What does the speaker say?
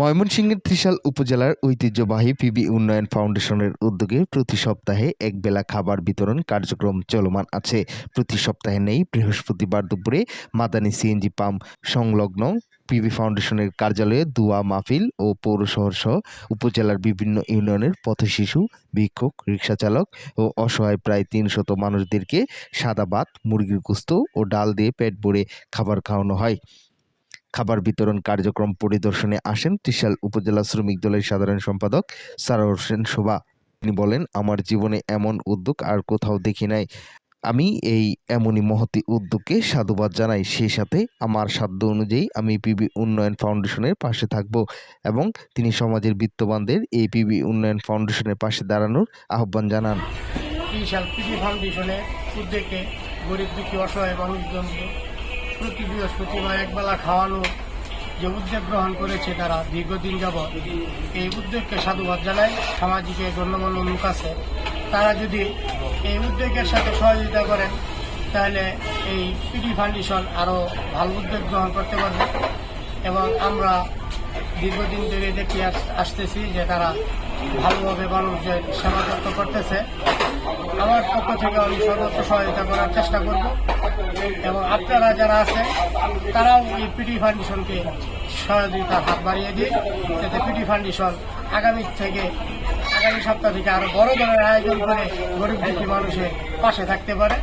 ময়মনসিংহের ত্রিশাল উপজেলার ঐতিহ্যবাহী পিবি উন্নয়ন ফাউন্ডেশনের উদ্যোগে প্রতি সপ্তাহে একবেলা খাবার বিতরণ কার্যক্রম চলমান আছে। প্রতি সপ্তাহে নেই, বৃহস্পতিবার দুপুরে মাদানী সিএনজি পাম্প সংলগ্ন পিবি ফাউন্ডেশনের কার্যালয়ে দুয়া মাহফিল ও পৌরশহর সহ উপজেলার বিভিন্ন ইউনিয়নের পথশিশু ভিক্ষুক রিক্সা চালক ও অসহায় প্রায় তিনশত মানুষদেরকে সাদা ভাত, মুরগির গোস্ত ও ডাল দিয়ে পেট ভরে খাবার খাওয়ানো হয়। খাবার বিতরণ কার্যক্রম পরিদর্শনে আসেন ত্রিশাল উপজেলা শ্রমিক দলের সাধারণ সম্পাদক সারোয়ার হোসেন শোভা। তিনি বলেন, আমার জীবনে এমন উদ্যোগ আর কোথাও দেখি নাই। আমি এই এমনই মহতি উদ্যোগকে সাধুবাদ জানাই। সেই সাথে আমার সাধ্য অনুযায়ী আমি পিবি উন্নয়ন ফাউন্ডেশনের পাশে থাকব এবং তিনি সমাজের বিত্তবানদের এই পিবি উন্নয়ন ফাউন্ডেশনের পাশে দাঁড়ানোর আহ্বান জানান। কৃষি ফাউন্ডেশনের উদ্যোগে গরিব দুঃখী, অসহায় মানুষজনকে প্রতি বৃহস্পতিবার একবেলা খাওয়ানো যে উদ্যোগ গ্রহণ করেছে তারা দীর্ঘদিন যাবৎ, এই উদ্যোগকে সাধুবাদ জানায় সামাজিক গণ্যমান্য লোক আছে। তারা যদি এই উদ্যোগের সাথে সহযোগিতা করেন, তাহলে এই পিডি ফাউন্ডেশন আরও ভালো উদ্যোগ গ্রহণ করতে পারবে। এবং আমরা দীর্ঘদিন ধরে দেখে আসতেছি যে তারা ভালোভাবে মানুষদের সেবা করতেছে। আমার পক্ষ থেকে আমি সর্বোচ্চ সহায়তা করার চেষ্টা করব। এবং আপনারা যারা আছেন, তারাও এই পিটি ফাউন্ডেশনকে সহযোগিতার হাত বাড়িয়ে দিয়ে যাতে পিটি ফাউন্ডেশন আগামী থেকে, আগামী সপ্তাহ থেকে আরও বড় ধরনের আয়োজন করে গরিব দুঃখী মানুষের পাশে থাকতে পারে।